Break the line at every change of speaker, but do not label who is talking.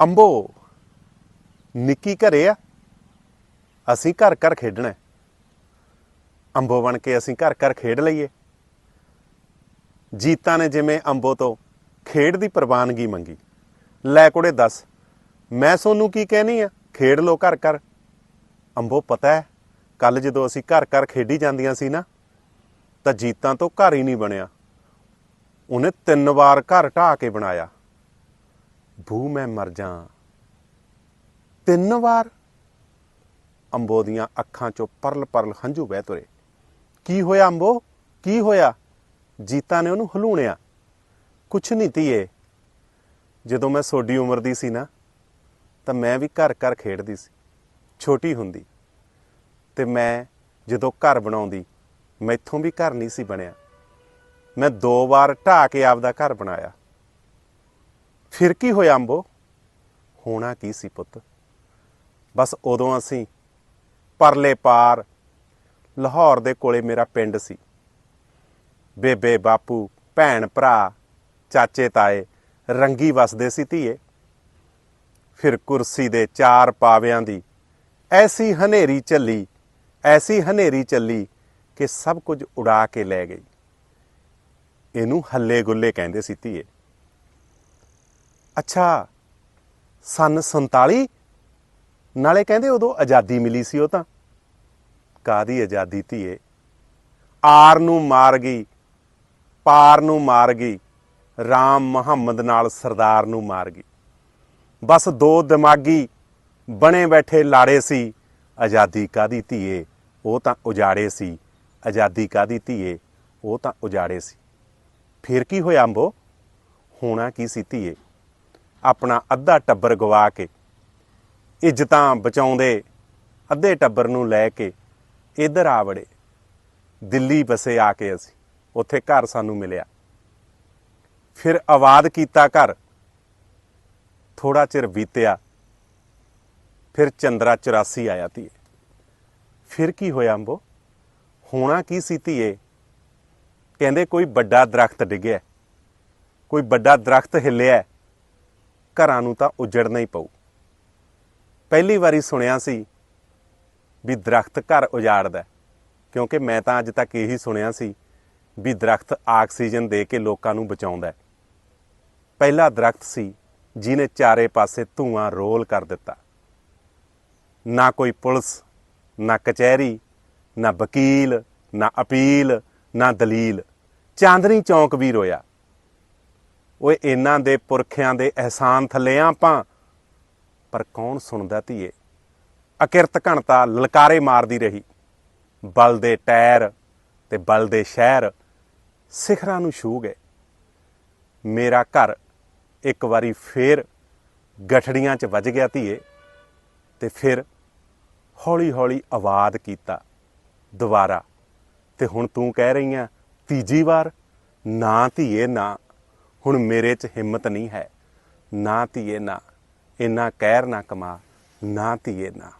ਅੰਬੋ, ਨਿੱਕੀ ਘਰੇ ਆ। ਅਸੀਂ ਘਰ ਘਰ ਖੇਡਣਾ ਹੈ। ਅੰਬੋ ਬਣ ਕੇ ਅਸੀਂ ਘਰ ਘਰ ਖੇਡ ਲਈਏ। ਜੀਤਾ ਨੇ ਜਿਵੇਂ ਅੰਬੋ ਤੋਂ ਖੇਡ ਦੀ ਪ੍ਰਵਾਨਗੀ ਮੰਗੀ। ਲੈ ਕੁੜੇ ਦੱਸ, ਮੈਂ ਸੋਨੂੰ ਕੀ ਕਹਿਣੀ ਆ? ਖੇਡ ਲੋ ਘਰ ਘਰ। ਅੰਬੋ ਪਤਾ ਹੈ ਕੱਲ ਜਦੋਂ ਅਸੀਂ ਘਰ ਘਰ ਖੇਡੀ ਜਾਂਦੀਆਂ ਸੀ ਨਾ, ਤਾਂ ਜੀਤਾਂ ਤੋਂ ਘਰ ਹੀ ਨਹੀਂ ਬਣਿਆ। ਉਹਨੇ ਤਿੰਨ ਵਾਰ ਘਰ ਢਾਹ ਕੇ ਬਣਾਇਆ। ਭੂ ਮੈਂ ਮਰ ਜਾ ਤਿੰਨ ਵਾਰ ਅੰਬੋ ਦੀਆਂ ਅੱਖਾਂ ਚੋਂ ਪਰਲ ਪਰਲ ਹੰਝੂ ਵਹਿ ਤੁਰੇ। ਕੀ ਹੋਇਆ ਅੰਬੋ? ਕੀ ਹੋਇਆ? ਜੀਤਾ ਨੇ ਉਹਨੂੰ ਹਲੂਣਿਆ। ਕੁਛ ਨਹੀਂ ਧੀਏ। ਜਦੋਂ ਮੈਂ ਸੋਡੀ ਉਮਰ ਦੀ ਸੀ ਨਾ, ਤਾਂ ਮੈਂ ਵੀ ਘਰ ਘਰ ਖੇਡਦੀ ਸੀ। ਛੋਟੀ ਹੁੰਦੀ। ਤੇ ਮੈਂ ਜਦੋਂ ਘਰ ਬਣਾਉਂਦੀ, ਮੈਥੋਂ ਵੀ ਘਰ ਨਹੀਂ ਸੀ ਬਣਿਆ। ਮੈਂ ਦੋ ਵਾਰ ਢਾਹ ਕੇ ਆਪਦਾ ਘਰ ਬਣਾਇਆ। ਫਿਰ ਕੀ ਹੋਇਆ ਅੰਬੋ? ਹੋਣਾ ਕੀ ਸੀ ਪੁੱਤ? ਬਸ ਉਦੋਂ ਅਸੀਂ ਪਰਲੇ ਪਾਰ ਲਾਹੌਰ ਦੇ ਕੋਲੇ ਮੇਰਾ ਪਿੰਡ ਸੀ। ਬੇਬੇ, ਬਾਪੂ, ਭੈਣ, ਭਰਾ, ਚਾਚੇ, ਤਾਏ ਰੰਗੀ ਵਸਦੇ ਸੀ ਧੀਏ। ਫਿਰ ਕੁਰਸੀ ਦੇ ਚਾਰ ਪਾਵਿਆਂ ਦੀ ਐਸੀ ਹਨੇਰੀ ਚੱਲੀ, ਐਸੀ ਹਨੇਰੀ ਚੱਲੀ ਕਿ ਸਭ ਕੁਝ ਉਡਾ ਕੇ ਲੈ ਗਈ। ਇਹਨੂੰ ਹੱਲੇ ਗੁੱਲੇ ਕਹਿੰਦੇ ਸੀ ਧੀਏ। ਅੱਛਾ, ਸਨ 47 ਨਾਲੇ ਕਹਿੰਦੇ ਉਦੋਂ ਆਜ਼ਾਦੀ ਮਿਲੀ ਸੀ ਉਹ ਤਾਂ। ਕਾਦੀ ਆਜ਼ਾਦੀ ਧੀਏ? ਆਰ ਨੂੰ ਮਾਰ ਗਈ, ਪਾਰ ਨੂੰ ਮਾਰ ਗਈ, ਰਾਮ ਮੁਹੰਮਦ ਨਾਲ ਸਰਦਾਰ ਨੂੰ ਮਾਰ ਗਈ। ਬਸ ਦੋ ਦਿਮਾਗੀ ਬਣੇ ਬੈਠੇ ਲਾੜੇ ਸੀ, ਆਜ਼ਾਦੀ ਕਾਦੀ ਧੀਏ? ਉਹ ਤਾਂ ਉਜਾੜੇ ਸੀ। ਆਜ਼ਾਦੀ ਕਾਦੀ ਧੀਏ? ਉਹ ਤਾਂ ਉਜਾੜੇ ਸੀ। ਫਿਰ ਕੀ ਹੋਇਆ ਅੰਬੋ? ਹੋਣਾ ਕੀ ਸੀ ਧੀਏ? ਆਪਣਾ ਅੱਧਾ ਟੱਬਰ ਗਵਾ ਕੇ, ਇੱਜ਼ਤਾਂ ਬਚਾਉਂਦੇ ਅੱਧੇ ਟੱਬਰ ਨੂੰ ਲੈ ਕੇ ਇਧਰ ਆ ਵੜੇ। ਦਿੱਲੀ ਬਸੇ ਆ ਕੇ ਅਸੀਂ, ਉੱਥੇ ਘਰ ਸਾਨੂੰ ਮਿਲਿਆ। ਫਿਰ ਆਬਾਦ ਕੀਤਾ ਘਰ। ਥੋੜਾ ਚਿਰ ਬੀਤਿਆ, ਫਿਰ ਚੰਦਰਾ 84 ਆਇਆ ਧੀਏ। ਫਿਰ ਕੀ ਹੋਇਆ ਅੰਬੋ? ਹੋਣਾ ਕੀ ਸੀ ਧੀਏ? ਕਹਿੰਦੇ ਕੋਈ ਵੱਡਾ ਦਰਖਤ ਡਿੱਗਿਆ, ਕੋਈ ਵੱਡਾ ਦਰਖਤ ਹਿੱਲਿਆ। ਘਰਾਂ ਨੂੰ ਤਾਂ ਉਜੜਨਾ ਹੀ ਪਊ। ਪਹਿਲੀ ਵਾਰੀ ਸੁਣਿਆ ਸੀ ਵੀ ਦਰਖਤ ਘਰ ਉਜਾੜਦਾ ਕਿਉਂਕਿ ਮੈਂ ਤਾਂ ਅੱਜ ਤੱਕ ਇਹੀ ਸੁਣਿਆ ਸੀ ਵੀ ਦਰਖਤ ਆਕਸੀਜਨ ਦੇ ਕੇ ਲੋਕਾਂ ਨੂੰ ਬਚਾਉਂਦਾ ਹੈ। ਪਹਿਲਾ ਦਰਖਤ ਸੀ ਜਿਹਨੇ ਚਾਰੇ ਪਾਸੇ ਧੂਆਂ ਰੋਲ ਕਰ ਦਿੱਤਾ। ਨਾ ਕੋਈ ਪੁਲਿਸ, ਨਾ ਕਚਹਿਰੀ, ਨਾ ਵਕੀਲ, ਨਾ ਅਪੀਲ, ਨਾ ਦਲੀਲ। ਚਾਂਦਨੀ ਚੌਂਕ ਵੀ ਰੋਇਆ। ਓਏ ਇਹਨਾਂ ਦੇ ਪੁਰਖਿਆਂ ਦੇ ਅਹਿਸਾਨ ਥੱਲੇ ਆ ਆਪਾਂ। ਪਰ ਕੌਣ ਸੁਣਦਾ ਧੀਏ? ਅਕਿਰਤ ਘਣਤਾ ਲਲਕਾਰੇ ਮਾਰਦੀ ਰਹੀ। ਬਲ ਦੇ ਟਾਇਰ ਤੇ ਬਲ ਦੇ ਸ਼ਹਿਰ ਸਿਖਰਾਂ ਨੂੰ ਛੂ ਗਏ। ਮੇਰਾ ਘਰ ਇੱਕ ਵਾਰੀ ਫੇਰ ਗਠੜੀਆਂ 'ਚ ਵੱਜ ਗਿਆ ਧੀਏ ਤੇ ਫਿਰ ਹੌਲੀ ਹੌਲੀ ਆਵਾਜ਼ ਕੀਤਾ, ਦੁਬਾਰਾ। ਤੇ ਹੁਣ ਤੂੰ ਕਹਿ ਰਹੀ ਆ ਤੀਜੀ ਵਾਰ? ਨਾ ਧੀਏ, ਨਾ। ਹੁਣ ਮੇਰੇ 'ਚ ਹਿੰਮਤ ਨਹੀਂ ਹੈ। ਨਾ ਧੀਏ ਨਾ, ਇੰਨਾ ਕਹਿਰ ਨਾ ਕਮਾ, ਨਾ ਧੀਏ ਨਾ।